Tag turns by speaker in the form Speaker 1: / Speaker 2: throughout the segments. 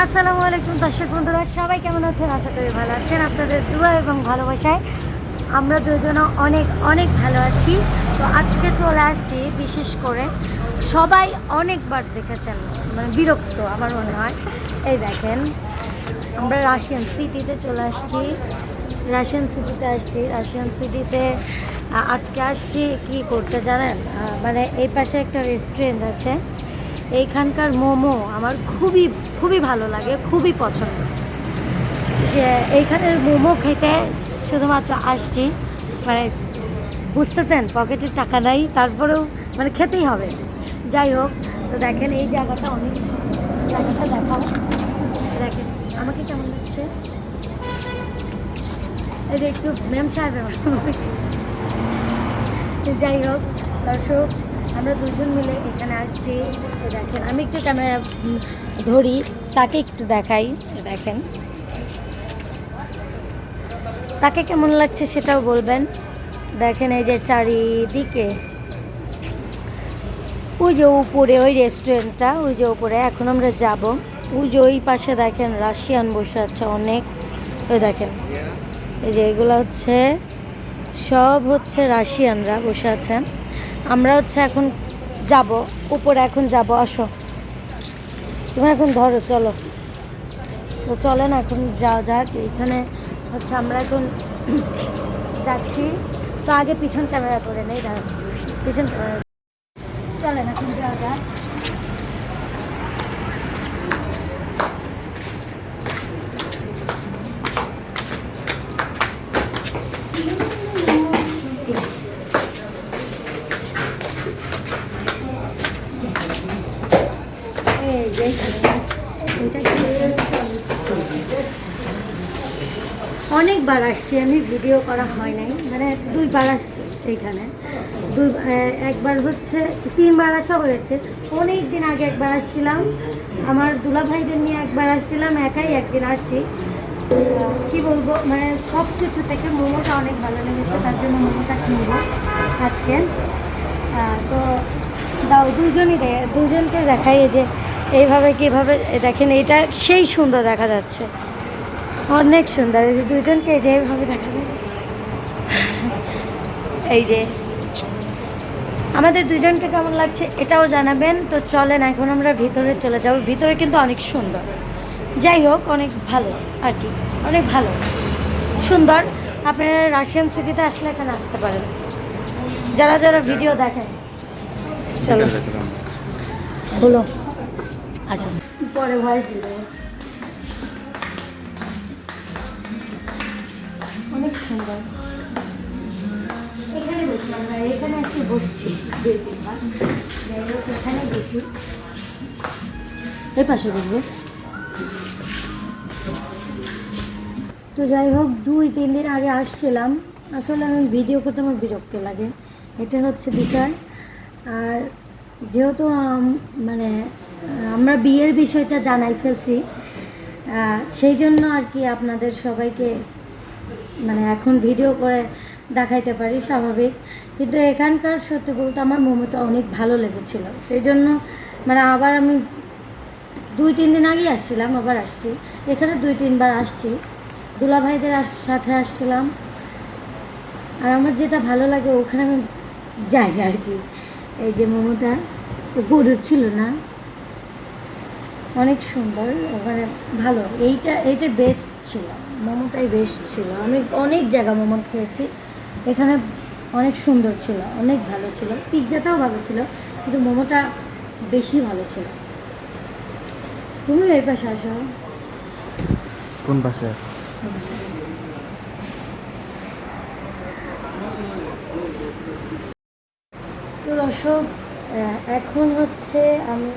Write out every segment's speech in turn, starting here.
Speaker 1: আসসালামু আলাইকুম, দর্শক বন্ধুরা, সবাই কেমন আছেন? আশা করি ভালো আছেন। আপনাদের দোয়া এবং ভালোবাসায় আমরা দুজনে অনেক অনেক ভালো আছি। তো আজকে চলে আসছি বিশেষ করে সবাই অনেকবার দেখেছেন মানে বিরক্ত আমার মনে হয়। এই দেখেন, আমরা রাশিয়ান সিটিতে চলে আসছি। রাশিয়ান সিটিতে আসছি, রাশিয়ান সিটিতে আজকে আসছি কি করতে জানেন? মানে এই পাশে একটা রেস্টুরেন্ট আছে। এইখানকার মোমো আমার খুবই খুবই ভালো লাগে, খুবই পছন্দ। যে এইখানের মোমো খেতে শুধুমাত্র আসছি মানে বুঝতেছেন, পকেটে টাকা নাই, তারপরেও মানে খেতেই হবে। যাই হোক, তো দেখেন এই জায়গাটা অনেক জায়গাটা দেখাও। দেখেন, আমাকে কেমন লাগছে? এই যে একটু ম্যাম সাহেবের। যাই হোক, দর্শক, আমরা দুজন মিলে এখানে আসছি। দেখেন, আমি একটু ক্যামেরা ধরি, তাকে একটু দেখাই, দেখেন। তাকে কেমন লাগছে সেটাও বলবেন। দেখেন এই যে চারিদিকে, ওই যে উপরে, ওই রেস্টুরেন্টটা ওই যে উপরে, এখন আমরা যাব। ওই যে ওই পাশে দেখেন রাশিয়ান বসে আছে অনেক। ওই দেখেন, এই যে এগুলো হচ্ছে, সব হচ্ছে রাশিয়ানরা বসে আছেন। আমরা হচ্ছে এখন যাব, উপরে এখন যাব, আসো। তুমি এখন ধরো, চলো। তো চলেন এখন যা যাক। এখানে হচ্ছে আমরা এখন যাচ্ছি। তো আগে পিছন ক্যামেরা করে নেই দাঁড়া পিছন ক্যামেরা চলেন, এখন যাওয়া যাক। অনেকবার আসছি, আমি ভিডিও করা হয় নাই। মানে দুইবার আসছি এইখানে দুই একবার হচ্ছে, তিনবার আসা হয়েছে। অনেক দিন আগে একবার আসছিলাম। আমার দুলা ভাইদের নিয়ে একবার আসছিলাম, একাই একদিন আসছি। কি বলব মানে সব কিছু থেকে মোমোটা অনেক ভালো লেগেছে, তার জন্য মোমোটা কিনবো আজকে। তো দাও দুজনই দে দুজনকে দেখাই যে এইভাবে কীভাবে দেখেন এটা সেই সুন্দর দেখা যাচ্ছে। অনেক সুন্দর এই যে দুজনকে এই যে এইভাবে দেখা যায়। এই যে আমাদের দুজনকে কেমন লাগছে এটাও জানাবেন। তো চলেন এখন আমরা ভিতরে চলে যাব। ভিতরে কিন্তু অনেক সুন্দর। যাই হোক অনেক ভালো আর কি অনেক ভালো। সুন্দর। আপনারা রাশিয়ান সিটিতে আসলে এখানে আসতে পারেন। যারা যারা ভিডিও দেখেন চলো। হলো আসুন। পরে ভয় দিল অনেক সুন্দর। এখানে বসি আমরা এখানে এসে বসছি। এখানে দেখি এই পাশে বসবো। তো যাই হোক দুই তিন দিন আগে আসছিলাম। আসলে আমি ভিডিও করতে আমার বিরক্ত লাগে। এটা হচ্ছে বিষয়। আর যেহেতু মানে আমরা বিয়ের বিষয়টা জানাই ফেলছি। সেই জন্য আর কি আপনাদের সবাইকে মানে এখন ভিডিও করে দেখাইতে পারি, স্বাভাবিক। কিন্তু এখানকার সত্যি বলতে আমার মোমোটা অনেক ভালো লেগেছিল। সেই জন্য মানে আবার আমি দুই, তিন দিন আগেই আসছিলাম, আবার আসছি। এখানে দুই, তিনবার আসছি। দুলা ভাইদের আস- সাথে আসছিলাম। আর আমার যেটা ভালো লাগে, ওখানে আমি যাই আর কি। এই যে মোমোটা গরুর ছিল না। অনেক সুন্দর ওখানে ভালো। এইটা এইটা বেস্ট ছিল। মোমোটাই বেস্ট ছিল। আমি অনেক জায়গা মোমো খেয়েছি। এখানে অনেক সুন্দর ছিল অনেক ভালো ছিল। পিৎজাটাও ভালো ছিল কিন্তু মোমোটা বেশি ভালো ছিল। তুমিও এই পাশে আসো।
Speaker 2: কোন পাশে?
Speaker 1: তো দর্শক এখন হচ্ছে আমি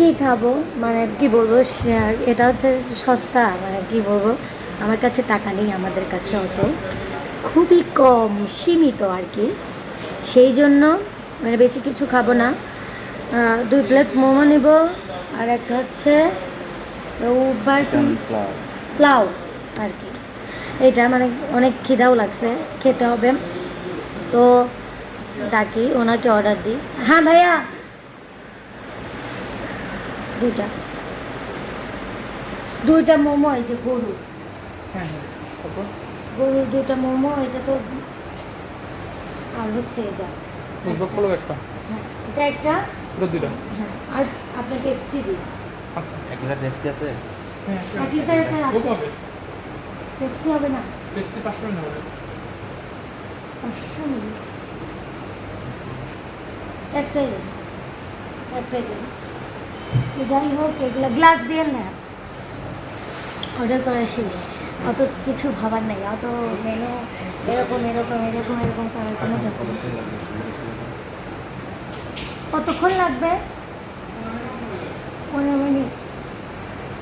Speaker 1: কি খাব। মানে কি বলব সে- এটা হচ্ছে সস্তা মানে কি বলব আমার কাছে টাকা নেই আমাদের কাছে অত। খুবই কম সীমিত আর কি। সেই জন্য মানে বেশি কিছু খাব না। দুই প্লেট মোমো নিব আর একটা হচ্ছে
Speaker 2: প্লাউ
Speaker 1: আর কি। এটা মানে অনেক খিদাও লাগছে খেতে হবে। তো ডাকি ওনাকে অর্ডার দিই। হ্যাঁ ভাইয়া! দুটা দুইটা মোমো এই যে গরু।
Speaker 3: হ্যাঁ হ্যাঁ
Speaker 1: গরুর দুইটা মোমো এটা তো আর হচ্ছে এটা।
Speaker 3: একটা?
Speaker 1: হ্যাঁ এটা একটা।
Speaker 3: দুইটা।
Speaker 1: হ্যাঁ আর আপনাকে পেপসি দিই
Speaker 3: আচ্ছা।
Speaker 2: এক লিটার পেপসি আছে?
Speaker 3: হ্যাঁ
Speaker 1: এক একটা আছে। পেপসি হবে না?
Speaker 3: পেপসি পাঁচশো টাকা নেবে।
Speaker 1: পাঁচশো একটাই দিন একটাই দিন। তো যাই হোক, এগুলো গ্লাস দিয়ে না। অর্ডার করা শেষ। অত কিছু ভাবার নেই, অত মেনু এরকম এরকম এরকম এরকম করার কোনো ব্যাপার কতক্ষণ লাগবে? পনেরো মিনিট।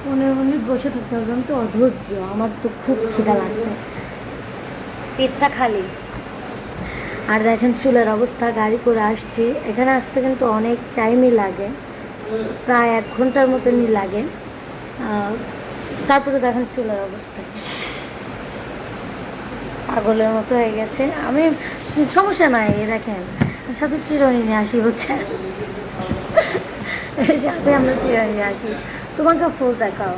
Speaker 1: পনেরো মিনিট বসে থাকতে হবে, আমি তো অধৈর্য, আমার তো খুব খিদা লাগছে। পেটটা খালি। আর দেখেন চুলের অবস্থা, গাড়ি করে আসছি। এখানে আসতে কিন্তু অনেক টাইমই লাগে। প্রায় এক ঘণ্টার মতনই লাগে। তারপরে দেখেন চুলের অবস্থা। পাগলের মতো হয়ে গেছে। আমি, সমস্যা নাই দেখেন। সাথে চিরনি নিয়ে আসি এই সাথে আমরা চিরনি নিয়ে আসি। তোমাকে ফুল দেখাও।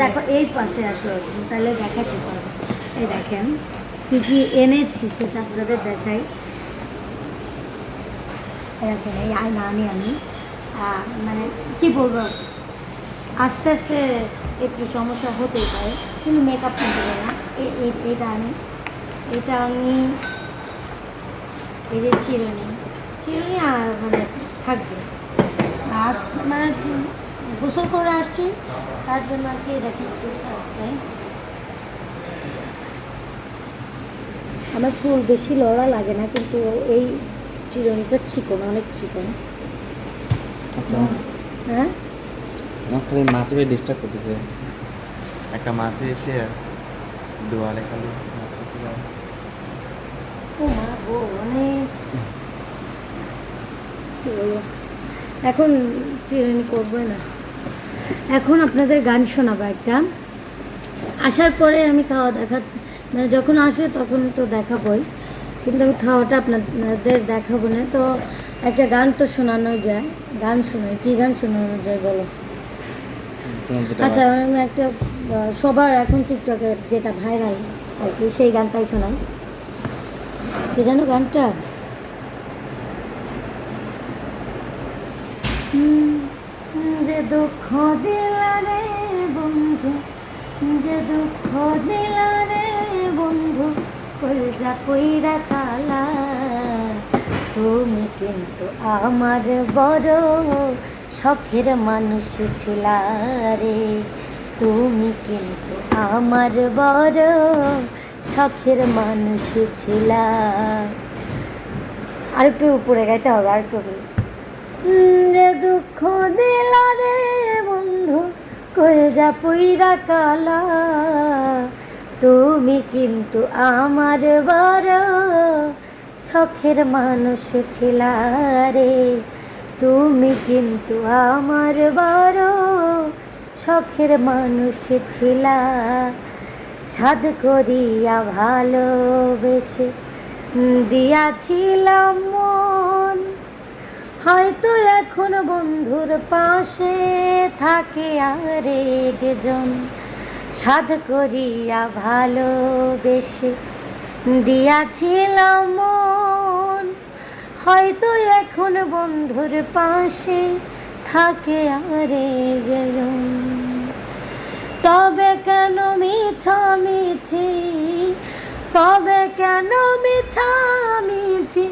Speaker 1: দেখো, এই পাশে আসো। তাহলে দেখাতে পারব এই দেখেন, কি কি এনেছি সেটা আপনাদের দেখাই। দেখেন এই আমি। মানে কি বলব, আস্তে আস্তে একটু সমস্যা হতেই পারে, কিন্তু মেকআপ করতে পারে না এটা আনি এটা আমি, এই যে চিরুনি চিরুনি মানে থাকবে। আস মানে গোসল করে আসছি, তার জন্য আর কি দেখেন চুলটা আসছে? আমার চুল বেশি লড়া লাগে না, কিন্তু এই চিরুনিটা চিকন অনেক চিকন।
Speaker 2: আচ্ছা।
Speaker 1: হ্যাঁ?
Speaker 2: আমার খালি মাসি ভাই ডিস্টার্ব করতেছে। একটা মাসি এসে দোয়ালে খালি
Speaker 1: ও মা গো অনেক কি বলব? এখন চিরুনি করব না। এখন আপনাদের গান শোনাবো একটা। আসার পরে আমি খাওয়া দেখা মানে যখন আসে তখন তো দেখাবই। কিন্তু আমি খাওয়াটা আপনাদের দেখাবো না। তো একটা গান তো শোনানোই যায়। গান শোনাই। কী গান শোনানো যায় বলো? আচ্ছা আমি একটা সবার এখন টিকটকে যেটা ভাইরাল আর কি সেই গানটাই শোনাই। কি জানো গানটা? যে দুঃখ দিলা রে বন্ধু যে দুঃখ দিলা রে বন্ধু। কলজা কইরা কালা তুমি কিন্তু আমার বড় শখের মানুষ ছিলা রে। তুমি কিন্তু আমার বড় শখের মানুষ ছিলা। আরেকটু উপরে গাইতে হবে উপরে। উম, যে দুঃখ দিলা রে বন্ধু কলজা পইরা কালা। তুমি কিন্তু আমার বড় শখের মানুষ ছিলা রে। তুমি কিন্তু আমার বড় শখের মানুষ ছিলা। সাদ করিয়া ভালোবেসে দিয়াছিলাম মন। হয়তো এখন বন্ধুর পাশে থাকে আর একজন। সাদ করিয়া ভালোবেসে দিয়াছিলাম মন। হয়তো এখন বন্ধুর পাশে থাকে আরে একজন তবে কেন মিছামিছি? তবে কেন মিছামিছি?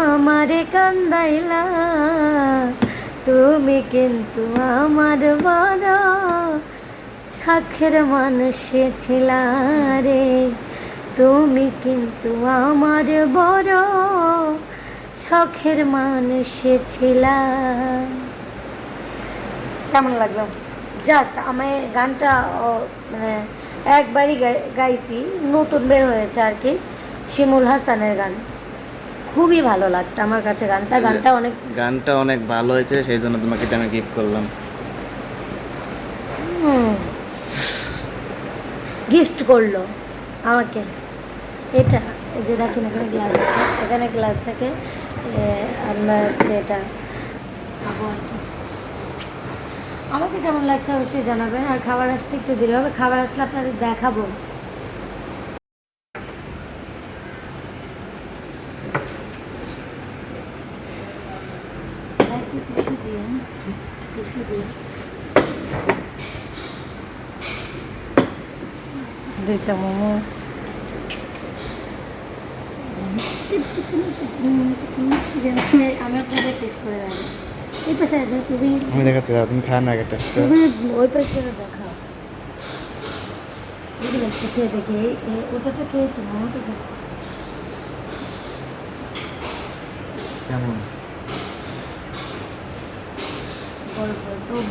Speaker 1: আমারে কান্দাইলা তুমি কিন্তু আমার বড় শাখের মানুষ ছিলা রে। তুমি কিন্তু আমার বড় শখের মানুষ ছিলা কেমন লাগল? জাস্ট আমি গানটা ও, মানে একবারই গাই- গাইছি নতুন বের হয়েছে আর কি শিমুল হাসানের গান। খুবই ভালো লাগছে আমার কাছে গানটা গানটা অনেক
Speaker 2: গানটা অনেক ভালো হয়েছে সেই জন্য তোমাকে এটা আমি গিফট করলাম।
Speaker 1: গিফট করল আমাকে। এটা যে দেখেন, এখানে গ্লাস আছে। এখানে গ্লাস থাকে আমরা হচ্ছে এটা আমাকে কেমন লাগছে অবশ্যই জানাবেন। আর খাবার আসতে একটু দেরি হবে। খাবার আসলে আপনাদের দেখাবো আর একটু টিস্যু দিয়ে টিস্যু দিয়ে দুইটা মোমো। আমি আপনাদের টেস্ট করে দেবো এই পাশে আছে তুমি
Speaker 2: আমি দেখাতে যাব তুমি খায় না আগে টেস্ট করে।
Speaker 1: ওই পাশে করে দেখাও। খেয়ে দেখি। ওটা তো খেয়েছি মোমো তো খেয়েছি।
Speaker 2: কেমন?
Speaker 1: বড় বড়।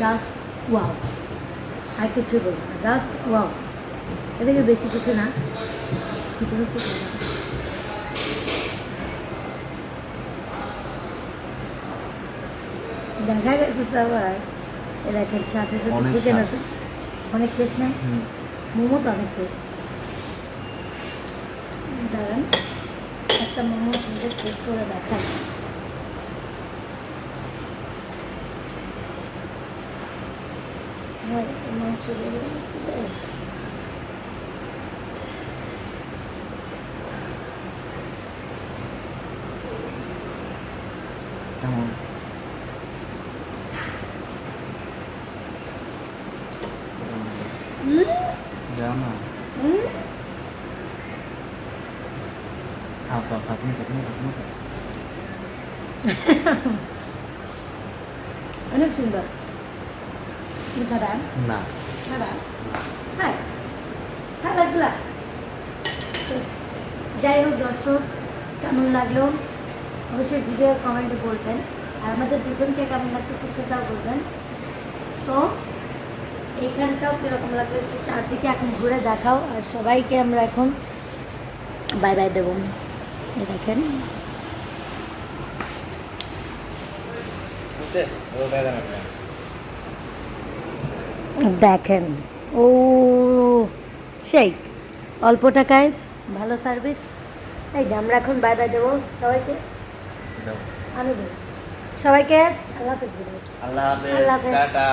Speaker 1: জাস্ট ওয়াও আর কিছু বলব না জাস্ট ওয়াও এদিকে বেশি কিছু না। দেখা গেছে তো আবার। এ দেখেন সাথে সাথে চিকেন আছে। অনেক টেস্ট না? মোমো তো অনেক টেস্ট দাঁড়ান একটা মোমো টেস্ট করে দেখাই। মাংস বেড়ে গেছে।
Speaker 2: কেমন যাও না
Speaker 1: হুম?
Speaker 2: খাও খাও খাও তুমি খাও তুমি খাও তুমি খাও
Speaker 1: অনেক সুন্দর লাগলা? যাই হোক দর্শক কেমন লাগল? অবশ্যই ভিডিও কমেন্টে বলবেন। আর আমাদের দুজনকে কেমন লাগতেছে সেটাও বলবেন। তো এইখানটাও কীরকম লাগল? একটু চারদিকে এখন ঘুরে দেখাও আর সবাইকে আমরা এখন বাই বাই দেবো। এই দেখেন।
Speaker 2: বুঝছে
Speaker 1: দেখেন ও সেই অল্প টাকায় ভালো সার্ভিস এই যে আমরা এখন বাই বাই দেবো। সবাইকে? আমি দেবো। সবাইকে? আল্লাহ হাফেজ।
Speaker 2: আল্লাহ হাফেজ
Speaker 1: আল্লাহ হাফেজ।
Speaker 2: টাটা।